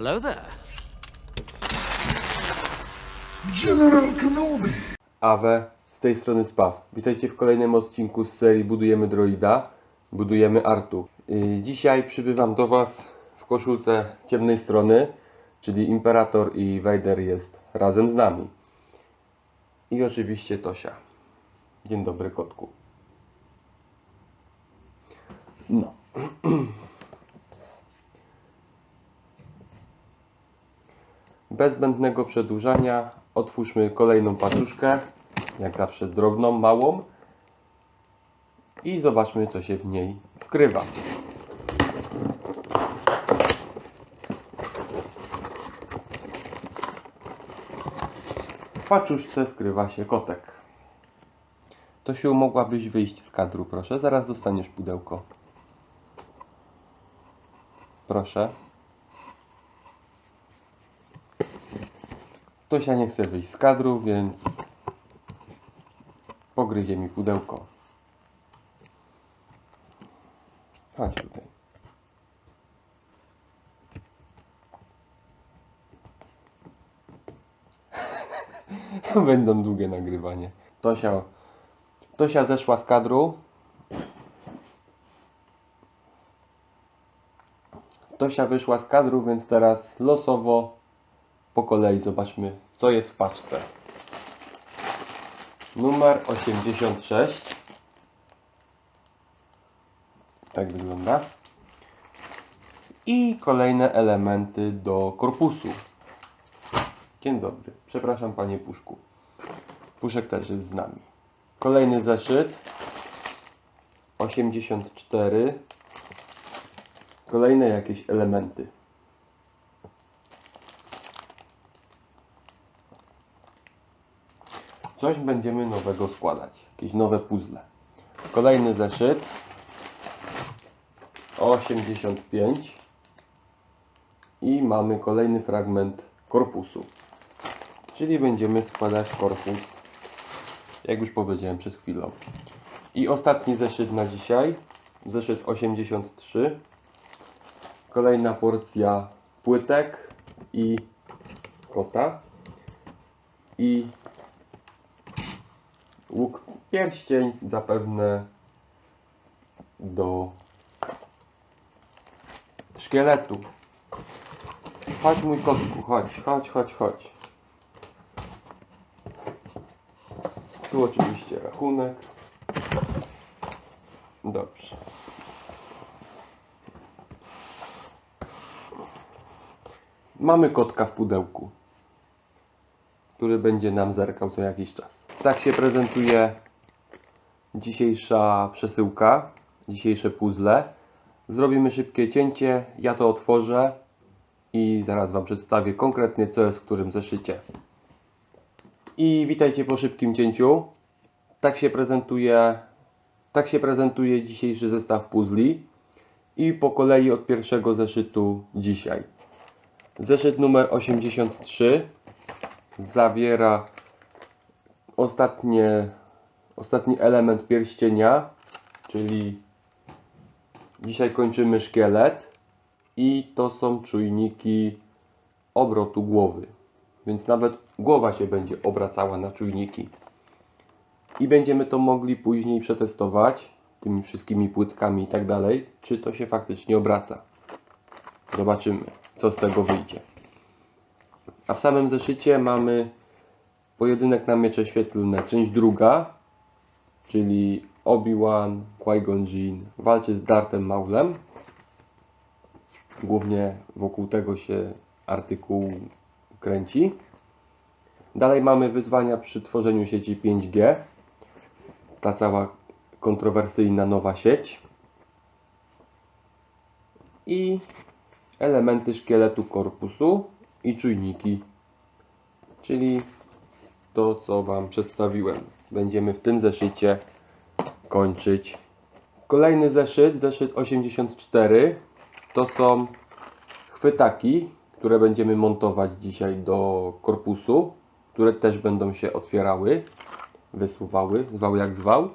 Hello there. General Kenobi! Awe, z tej strony Spaw. Witajcie w kolejnym odcinku z serii Budujemy Droida, Budujemy Artu. Dzisiaj przybywam do Was w koszulce ciemnej strony, czyli Imperator i Vader jest razem z nami. I oczywiście Tosia. Dzień dobry kotku. No. Bez zbędnego przedłużania otwórzmy kolejną paczuszkę, jak zawsze drobną, małą i zobaczmy co się w niej skrywa. W paczuszce skrywa się kotek. Tosiu, mogłabyś wyjść z kadru, proszę? Zaraz dostaniesz pudełko. Proszę. Tosia nie chce wyjść z kadru, więc pogryzie mi pudełko. Chodź tutaj. Będą długie nagrywanie. Tosia, Tosia zeszła z kadru. Tosia wyszła z kadru, więc teraz losowo po kolei zobaczmy, co jest w paczce. Numer 86. Tak wygląda. I kolejne elementy do korpusu. Dzień dobry. Przepraszam, panie Puszku. Puszek też jest z nami. Kolejny zeszyt. 84. Kolejne jakieś elementy. Coś będziemy nowego składać. Jakieś nowe puzzle. Kolejny zeszyt. 85. I mamy kolejny fragment korpusu. Czyli będziemy składać korpus. Jak już powiedziałem przed chwilą. I ostatni zeszyt na dzisiaj. Zeszyt 83. Kolejna porcja płytek i kota. I łuk pierścień zapewne do szkieletu. Chodź mój kotku, chodź, chodź, chodź, chodź. Tu oczywiście rachunek. Dobrze. Mamy kotka w pudełku, który będzie nam zerkał co jakiś czas. Tak się prezentuje dzisiejsza przesyłka, dzisiejsze puzzle. Zrobimy szybkie cięcie, ja to otworzę i zaraz Wam przedstawię konkretnie co jest w którym zeszycie. I witajcie po szybkim cięciu. Tak się prezentuje, tak się prezentuje dzisiejszy zestaw puzli. I po kolei od pierwszego zeszytu dzisiaj. Zeszyt numer 83 zawiera ostatnie, ostatni element pierścienia, czyli dzisiaj kończymy szkielet i to są czujniki obrotu głowy. Więc nawet głowa się będzie obracała na czujniki. I będziemy to mogli później przetestować tymi wszystkimi płytkami i tak dalej, czy to się faktycznie obraca. Zobaczymy, co z tego wyjdzie. A w samym zeszycie mamy pojedynek na miecze świetlne, część druga, czyli Obi-Wan, Qui-Gon Jinn walczy z Darthem Maulem. Głównie wokół tego się artykuł kręci. Dalej mamy wyzwania przy tworzeniu sieci 5G. Ta cała kontrowersyjna nowa sieć. I elementy szkieletu korpusu i czujniki. Czyli to, co Wam przedstawiłem. Będziemy w tym zeszycie kończyć. Kolejny zeszyt, zeszyt 84, to są chwytaki, które będziemy montować dzisiaj do korpusu, które też będą się otwierały, wysuwały, zwał jak zwał,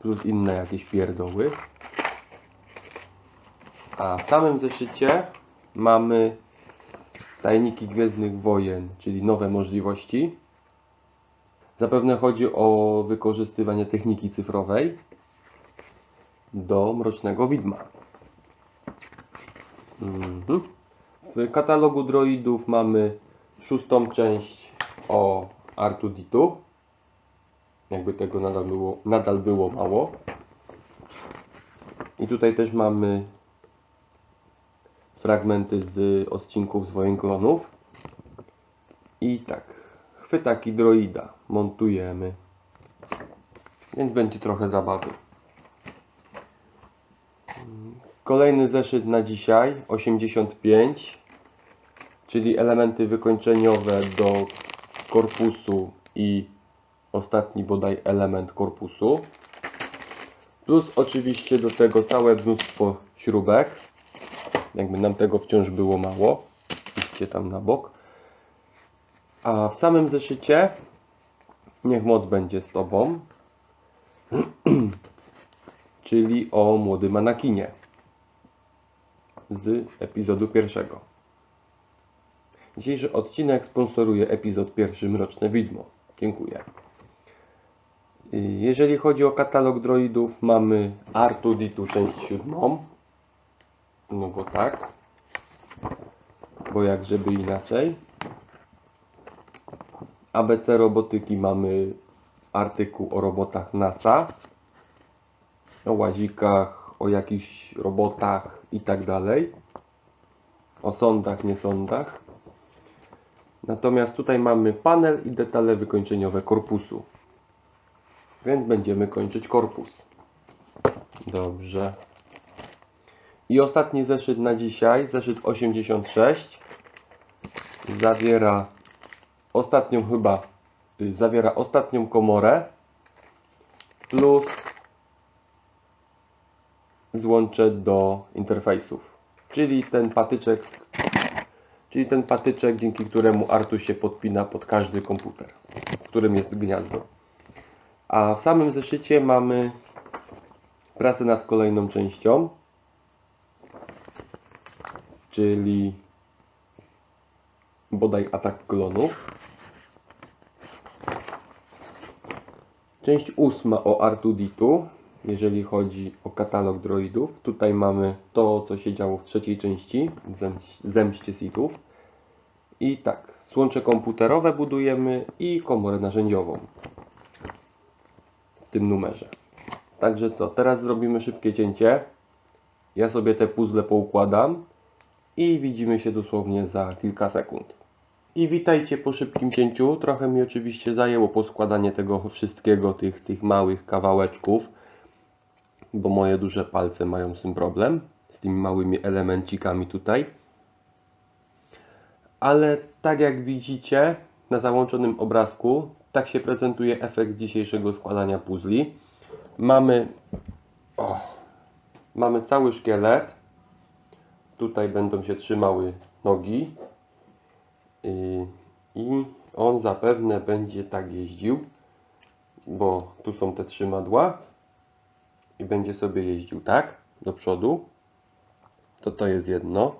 plus inne jakieś pierdoły. A w samym zeszycie mamy tajniki Gwiezdnych Wojen, czyli nowe możliwości. Zapewne chodzi o wykorzystywanie techniki cyfrowej do Mrocznego Widma. Mhm. W katalogu droidów mamy szóstą część o Artuditu. Jakby tego nadal było, nadal było mało. I tutaj też mamy fragmenty z odcinków z Wojen Klonów. I tak, chwytaki droida montujemy. Więc będzie trochę zabawy. Kolejny zeszyt na dzisiaj 85, czyli elementy wykończeniowe do korpusu i ostatni bodaj element korpusu. Plus oczywiście do tego całe mnóstwo śrubek. Jakby nam tego wciąż było mało. Idźcie tam na bok. A w samym zeszycie niech moc będzie z Tobą. czyli o młodym Anakinie z epizodu pierwszego. Dzisiejszy odcinek sponsoruje epizod pierwszy Mroczne Widmo. Dziękuję. Jeżeli chodzi o katalog droidów, mamy R2D2 część siódmą. No bo tak. Bo jak żeby inaczej. ABC Robotyki mamy artykuł o robotach NASA. O łazikach, o jakichś robotach i tak dalej. O sądach, nie sądach. Natomiast tutaj mamy panel i detale wykończeniowe korpusu. Więc będziemy kończyć korpus. Dobrze. I ostatni zeszyt na dzisiaj, zeszyt 86, zawiera ostatnią chyba, y, zawiera ostatnią komorę plus złącze do interfejsów. Czyli ten patyczek, czyli ten patyczek, dzięki któremu Artus się podpina pod każdy komputer, w którym jest gniazdo. A w samym zeszycie mamy pracę nad kolejną częścią, czyli bodaj atak klonów. Część ósma o Artuditu, jeżeli chodzi o katalog droidów. Tutaj mamy to, co się działo w trzeciej części, Zemście Sithów. I tak, słącze komputerowe budujemy i komorę narzędziową w tym numerze. Także co, teraz zrobimy szybkie cięcie. Ja sobie te puzzle poukładam i widzimy się dosłownie za kilka sekund. I witajcie po szybkim cięciu. Trochę mi oczywiście zajęło poskładanie tego wszystkiego, tych, tych małych kawałeczków, bo moje duże palce mają z tym problem, z tymi małymi elemencikami tutaj. Ale tak jak widzicie na załączonym obrazku, tak się prezentuje efekt dzisiejszego składania puzli. Mamy, o, mamy cały szkielet. Tutaj będą się trzymały nogi. Yy, I on zapewne będzie tak jeździł, bo tu są te trzymadła i będzie sobie jeździł tak do przodu. To to jest jedno.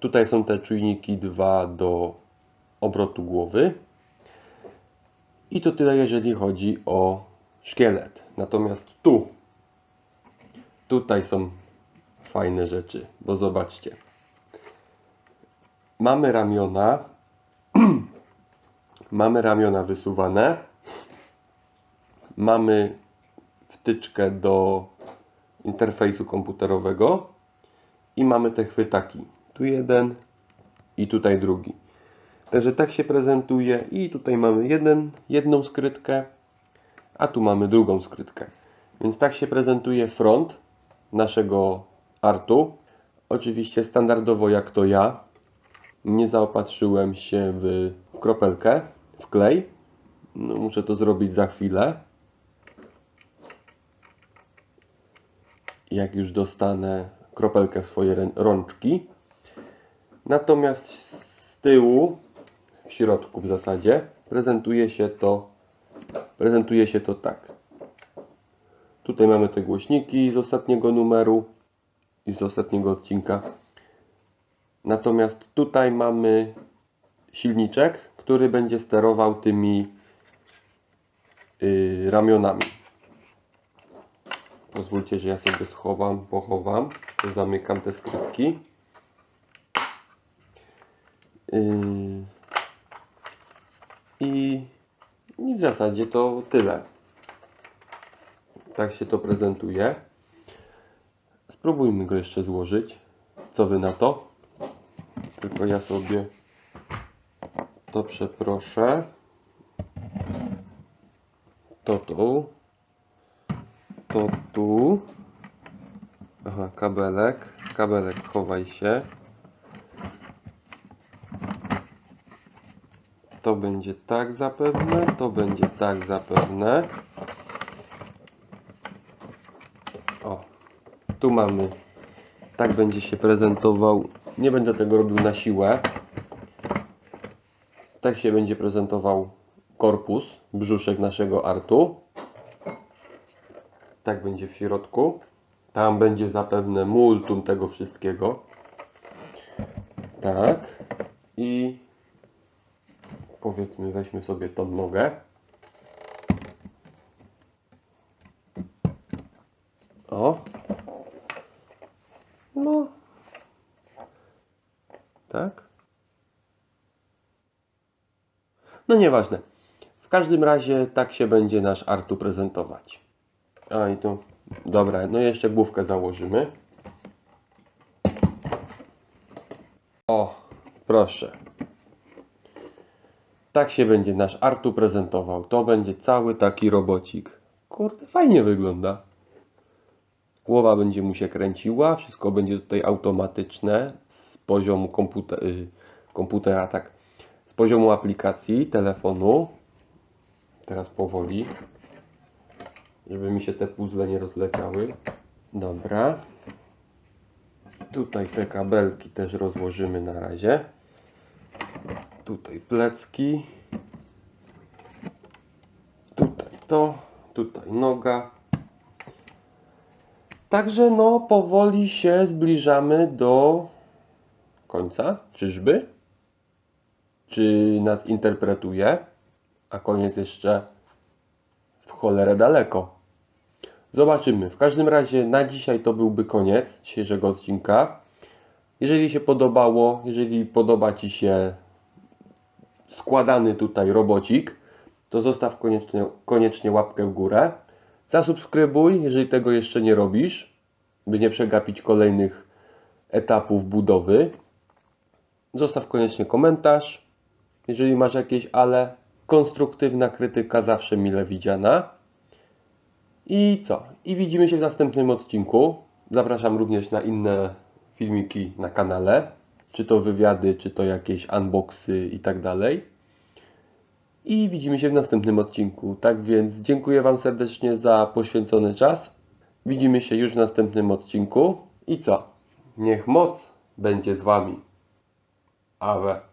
Tutaj są te czujniki dwa do obrotu głowy. I to tyle, jeżeli chodzi o szkielet. Natomiast tu, tutaj są fajne rzeczy, bo zobaczcie. Mamy ramiona, mamy ramiona wysuwane, mamy wtyczkę do interfejsu komputerowego i mamy te chwytaki. Tu jeden i tutaj drugi. Także tak się prezentuje i tutaj mamy jeden, jedną skrytkę, a tu mamy drugą skrytkę. Więc tak się prezentuje front naszego artu. Oczywiście standardowo jak to ja, nie zaopatrzyłem się w kropelkę, w klej. No, muszę to zrobić za chwilę. Jak już dostanę kropelkę w swoje rączki. Natomiast z tyłu, w środku w zasadzie, prezentuje się to, prezentuje się to tak. Tutaj mamy te głośniki z ostatniego numeru i z ostatniego odcinka. Natomiast tutaj mamy silniczek, który będzie sterował tymi yy, ramionami. Pozwólcie, że ja sobie schowam, pochowam, zamykam te skrytki. I, I w zasadzie to tyle. Tak się to prezentuje. Spróbujmy go jeszcze złożyć. Co wy na to? Tylko ja sobie to przeproszę. To tu. To tu. Aha, kabelek. Kabelek schowaj się. To będzie tak zapewne, to będzie tak zapewne. Tu mamy. Tak będzie się prezentował. Nie będę tego robił na siłę. Tak się będzie prezentował korpus, brzuszek naszego artu. Tak będzie w środku. Tam będzie zapewne multum tego wszystkiego. Tak. I powiedzmy, weźmy sobie tą nogę. O. No. Tak. No nieważne. W każdym razie tak się będzie nasz Artu prezentować. A i tu. Dobra, no jeszcze główkę założymy. O, proszę. Tak się będzie nasz Artu prezentował. To będzie cały taki robocik. Kurde, fajnie wygląda. Głowa będzie mu się kręciła, wszystko będzie tutaj automatyczne z poziomu komputer, y, komputera, tak, poziomu aplikacji, telefonu. Teraz powoli, żeby mi się te puzzle nie rozleciały. Dobra. Tutaj te kabelki też rozłożymy na razie. Tutaj plecki. Tutaj to, tutaj noga. Także no, powoli się zbliżamy do końca. Czyżby? Czy nadinterpretuję? A koniec jeszcze w cholerę daleko. Zobaczymy. W każdym razie na dzisiaj to byłby koniec dzisiejszego odcinka. Jeżeli się podobało, jeżeli podoba Ci się składany tutaj robocik, to zostaw koniecznie, koniecznie łapkę w górę. Zasubskrybuj, jeżeli tego jeszcze nie robisz, by nie przegapić kolejnych etapów budowy. Zostaw koniecznie komentarz, jeżeli masz jakieś ale. Konstruktywna krytyka zawsze mile widziana. I co? I widzimy się w następnym odcinku. Zapraszam również na inne filmiki na kanale. Czy to wywiady, czy to jakieś unboxy i tak dalej. I widzimy się w następnym odcinku. Tak więc dziękuję Wam serdecznie za poświęcony czas. Widzimy się już w następnym odcinku. I co? Niech moc będzie z Wami. Awe.